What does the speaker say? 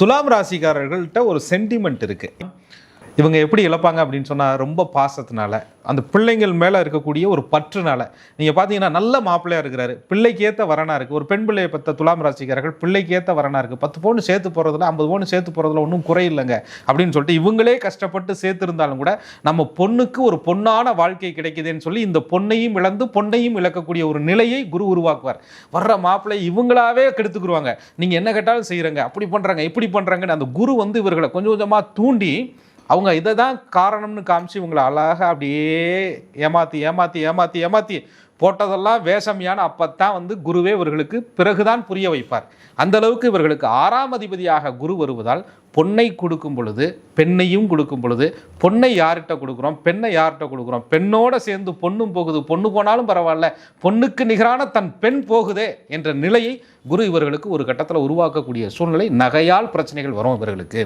துலாம் ராசிக்காரர்கள்ட்ட ஒரு சென்டிமெண்ட் இருக்கு. இவங்க எப்படி இழப்பாங்க அப்படின்னு சொன்னால் ரொம்ப பாசத்தினால அந்த பிள்ளைங்கள் மேலே இருக்கக்கூடிய ஒரு பற்றுனால. நீங்கள் பார்த்தீங்கன்னா நல்ல மாப்பிள்ளையாக இருக்கிறாரு. பிள்ளைக்கு ஏற்ற இருக்குது ஒரு பெண் பிள்ளையை பற்ற துலாம் ராசிக்காரர்கள் பிள்ளைக்கு ஏற்ற இருக்குது பத்து பவுன் சேர்த்து போகிறதுல ஐம்பது பவுன் சேர்த்து போகிறதுல ஒன்றும் குறையில்லைங்க. அப்படின்னு சொல்லிட்டு இவங்களே கஷ்டப்பட்டு சேர்த்துருந்தாலும் கூட நம்ம பொண்ணுக்கு ஒரு பொண்ணான வாழ்க்கை கிடைக்குதுன்னு சொல்லி இந்த பொண்ணையும் இழந்து பொண்ணையும் இழக்கக்கூடிய ஒரு நிலையை குரு உருவாக்குவார். வர்ற மாப்பிள்ளை இவங்களாவே கெடுத்துக்குருவாங்க. நீங்கள் என்ன கேட்டாலும் செய்கிறங்க அப்படி பண்ணுறாங்க இப்படி பண்ணுறாங்கன்னு அந்த குரு வந்து இவர்களை கொஞ்சம் கொஞ்சமாக தூண்டி அவங்க இதை தான் காரணம்னு காமிச்சு இவங்களை அழகாக அப்படியே ஏமாற்றி ஏமாற்றி ஏமாற்றி ஏமாற்றி போட்டதெல்லாம் வேஷமியான அப்பத்தான் வந்து குருவே இவர்களுக்கு பிறகுதான் புரிய வைப்பார். அந்த அளவுக்கு இவர்களுக்கு ஆறாம் அதிபதியாக குரு வருவதால் பொண்ணை கொடுக்கும் பொழுது பெண்ணையும் கொடுக்கும் பொழுது பொண்ணை யார்கிட்ட கொடுக்குறோம் பெண்ணை யார்கிட்ட கொடுக்குறோம் பெண்ணோட சேர்ந்து பொண்ணும் போகுது பொண்ணு போனாலும் பரவாயில்ல பொண்ணுக்கு நிகரான தன் பெண் போகுதே என்ற நிலையை குரு இவர்களுக்கு ஒரு கட்டத்தில் உருவாக்கக்கூடிய சூழ்நிலை நகையால் பிரச்சனைகள் வரும் இவர்களுக்கு.